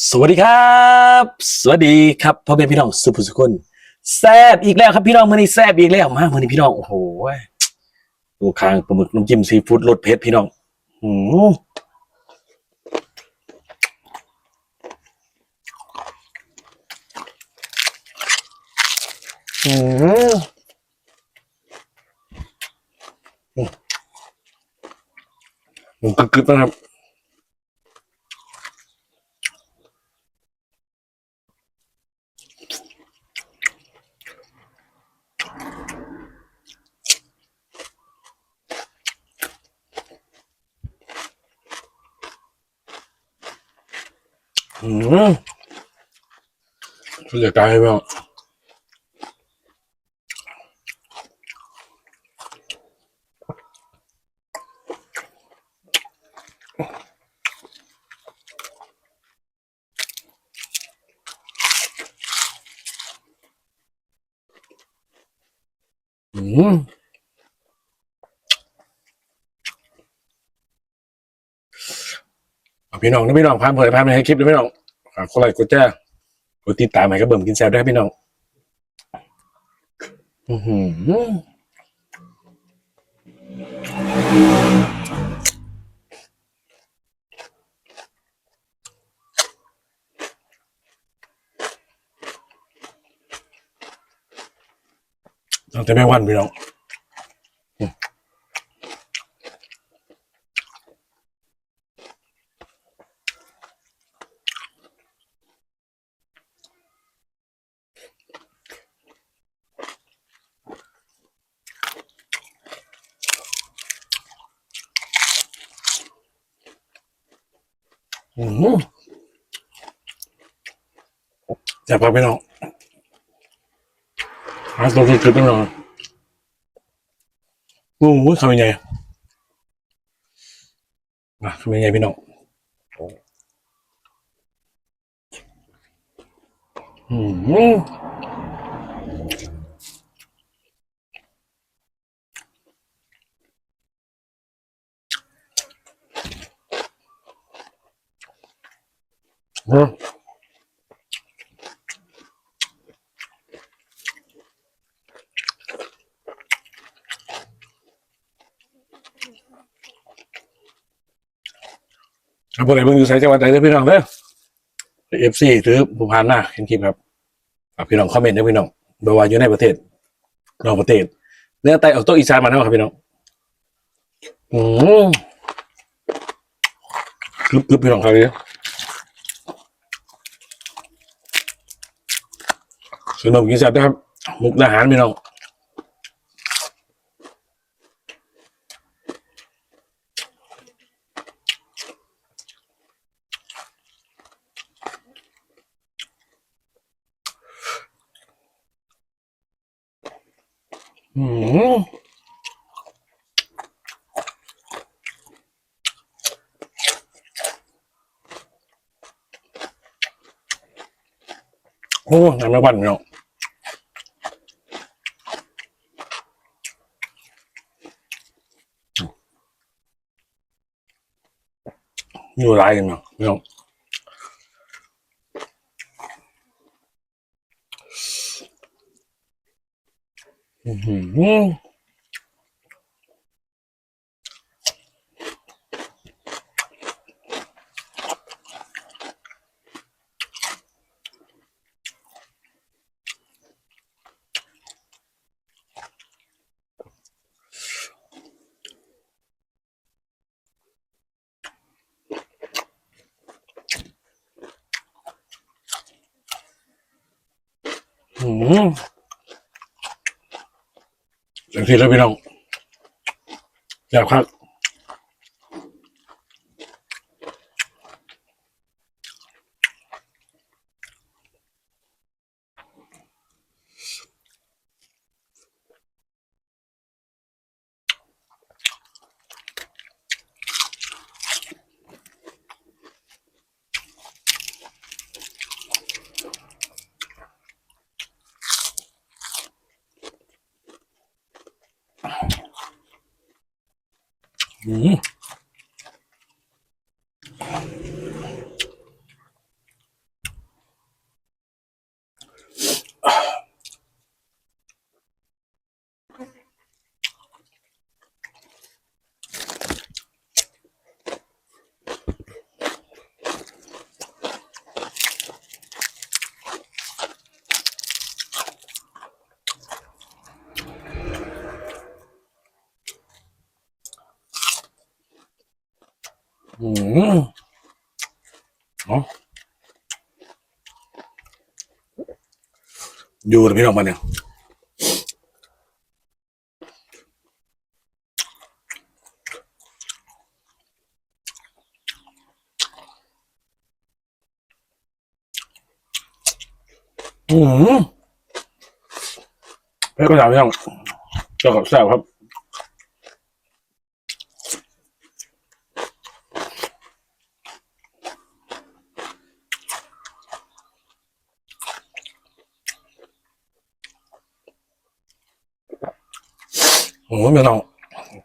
สวัสดีครับ สวัสดีครับพ่อแม่พี่น้องสุภสุคนแซบอีกแล้วครับพี่น้องมื่อนี้แซบอีกแล้วมามื่อนี้พี่น้องโอ้โหดูคางปลาหมึกน้ำจิ้มซีฟู้ดรสเผ็ดพี่น้องอืมอืมมันกรึบๆนะครับ อืมสุดยอดใจมอะอืมเอาพี่น้องนะพี่น้องพามเผยพามในคลิปนะพี่น้องากกดไลค์กดแชร์กดติดตามให้กับเบิ่มกินแซ่บได้พี่น้องอือหือตั้งแต่แม่วันพี่น้อง อืมแซ่บครับพี่น้องหาตรงนี้คือต้องโอ้โหทำยังไงอะทำยังไงพี่น้องอืม อืมครับผมเลยเพิ่งอยู่ใส่จังหวัดใดเด้อพี่น้องเด้อเอฟซีหรือผู้พานหน้าเห็นคลิปครับฝากพี่น้องคอมเมนต์นะพี่น้องโดยว่าอยู่ในประเทศนอกประเทศเนื้อไตออกโต๊ะอีสานมาแล้วครับพี่น้องอืมกรึบกรึบพี่น้องครับเนี่ย สนุกกินแซ่บนะครับมุกดาหารพี่น้องอืมโอ้น้ำไม่วันพี่น้อง อยู่ไรกันเนาะพี่น้องอื อย่างที่เราไปลองอยากครับ ม อืมอ๋ออยู่เลยพี่น้องมาเนี่ยอืมเพื่อนก็ถามพี่น้องเจ้ากับแซ่บครับ โอ้ยพี่น้อง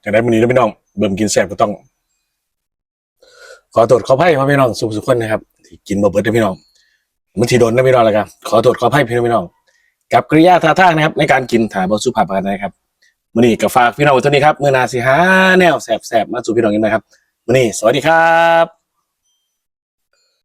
จะได้มื้อนี้นะพี่น้อง เบิ่มกินแซ่บก็ต้อง ขอโทษขออภัยพ่อพี่น้องสุขสุขคนนะครับที่กินบ่เบิดนะพี่น้องมันทีโดนนะพี่น้องแล้วกันขอโทษขออภัยพี่น้องพี่น้อง กับกริยาท่าทางนะครับ ในการกินถ่ายบอสุภาพกันนะครับมื้อนี้ก็ฝากพี่น้องไว้เท่านี้ครับมื้อนาสิหาแนวแซ่บมาสู่พี่น้องกันนะครับมื้อนี้สวัสดีครับ